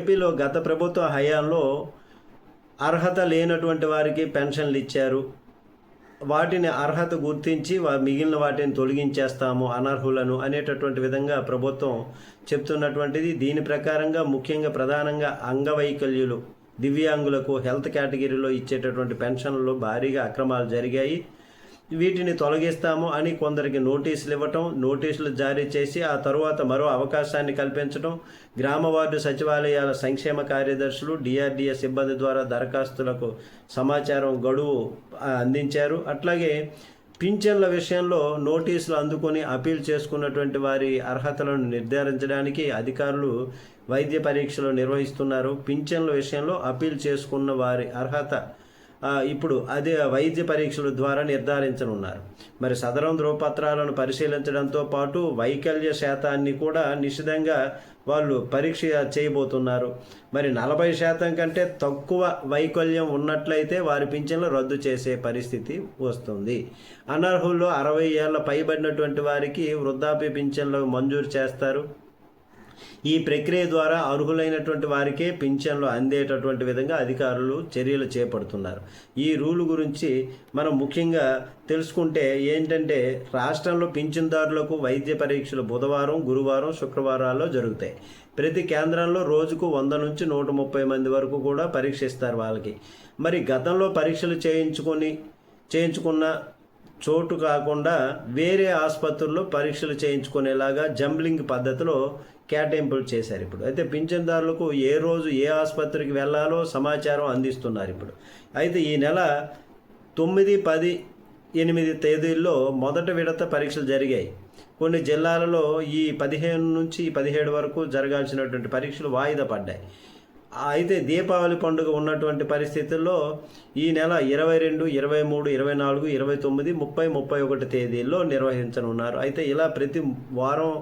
ఏపీలో గత ప్రభుత్వ హయాంలో అర్హత లేనటువంటి వారికి పెన్షన్లు ఇచ్చారు. వాటిని అర్హత గుర్తించి వా- మిగిలిన వాటిని తొలగించేస్తాము అనర్హులను అనేటటువంటి విధంగా ప్రభుత్వం చెప్తున్నటువంటిది. దీని ప్రకారంగా ముఖ్యంగా ప్రధానంగా అంగవైకల్యులు దివ్యాంగులకు హెల్త్ కేటగిరీలో ఇచ్చేటటువంటి పెన్షన్లు భారీగా అక్రమాలు జరిగాయి. వీటిని తొలగిస్తాము అని కొందరికి నోటీసులు ఇవ్వటం నోటీసులు జారీ చేసి ఆ తరువాత మరో అవకాశాన్ని కల్పించడం గ్రామ వార్డు సచివాలయాల సంక్షేమ కార్యదర్శులు డిఆర్డిఏ సిబ్బంది ద్వారా దరఖాస్తులకు సమాచారం గడువు అందించారు. అట్లాగే పింఛన్ల విషయంలో నోటీసులు అందుకొని అప్పీల్ చేసుకున్నటువంటి వారి అర్హతలను నిర్ధారించడానికి అధికారులు వైద్య పరీక్షలు నిర్వహిస్తున్నారు. పింఛన్ల విషయంలో అప్పీల్ చేసుకున్న వారి అర్హత ఇప్పుడు అదే వైద్య పరీక్షల ద్వారా నిర్ధారించనున్నారు. మరి సదరం ధృవపత్రాలను పరిశీలించడంతో పాటు వైకల్య శాతాన్ని కూడా నిశితంగా వాళ్ళు పరీక్ష చేయబోతున్నారు. మరి నలభై శాతం కంటే తక్కువ వైకల్యం ఉన్నట్లయితే వారి పింఛన్లు రద్దు చేసే పరిస్థితి వస్తుంది. అనర్హుల్లో అరవై ఏళ్ళ పైబడినటువంటి వారికి వృద్ధాప్య పింఛన్లు మంజూరు చేస్తారు. ఈ ప్రక్రియ ద్వారా అర్హులైనటువంటి వారికే పింఛన్లు అందేటటువంటి విధంగా అధికారులు చర్యలు చేపడుతున్నారు. ఈ రూల్ గురించి మనం ముఖ్యంగా తెలుసుకుంటే ఏంటంటే రాష్ట్రంలో పింఛన్దారులకు వైద్య పరీక్షలు బుధవారం గురువారం శుక్రవారాల్లో జరుగుతాయి. ప్రతి కేంద్రంలో రోజుకు వంద నుంచి నూట ముప్పై మంది వరకు కూడా పరీక్షిస్తారు వాళ్ళకి. మరి గతంలో పరీక్షలు చేయించుకొని చేయించుకున్న చోటు కాకుండా వేరే ఆసుపత్రుల్లో పరీక్షలు చేయించుకునేలాగా జంబ్లింగ్ పద్ధతిలో కేటాయింపులు చేశారు ఇప్పుడు. అయితే పింఛన్దారులకు ఏ రోజు ఏ ఆసుపత్రికి వెళ్ళాలో సమాచారం అందిస్తున్నారు ఇప్పుడు. అయితే ఈ నెల తొమ్మిది పది ఎనిమిది తేదీల్లో మొదటి విడత పరీక్షలు జరిగాయి. కొన్ని జిల్లాలలో ఈ పదిహేను నుంచి పదిహేడు వరకు జరగాల్సినటువంటి పరీక్షలు వాయిదా పడ్డాయి. అయితే దీపావళి పండుగ ఉన్నటువంటి పరిస్థితుల్లో ఈ నెల ఇరవై రెండు ఇరవై మూడు ఇరవై నాలుగు ఇరవై తొమ్మిది ముప్పై ముప్పై ఒకటి తేదీల్లో నిర్వహించనున్నారు. అయితే ఇలా ప్రతి వారం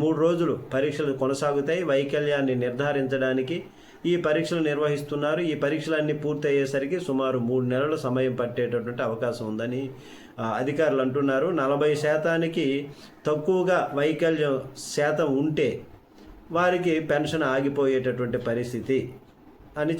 మూడు రోజులు పరీక్షలు కొనసాగుతాయి. వైకల్యాన్ని నిర్ధారించడానికి ఈ పరీక్షలు నిర్వహిస్తున్నారు. ఈ పరీక్షలన్నీ పూర్తయ్యేసరికి సుమారు మూడు నెలల సమయం పట్టేటటువంటి అవకాశం ఉందని అధికారులు అంటున్నారు. నలభై శాతానికి తక్కువగా వైకల్యం శాతం ఉంటే వారికి పెన్షన్ ఆగిపోయేటటువంటి పరిస్థితి అని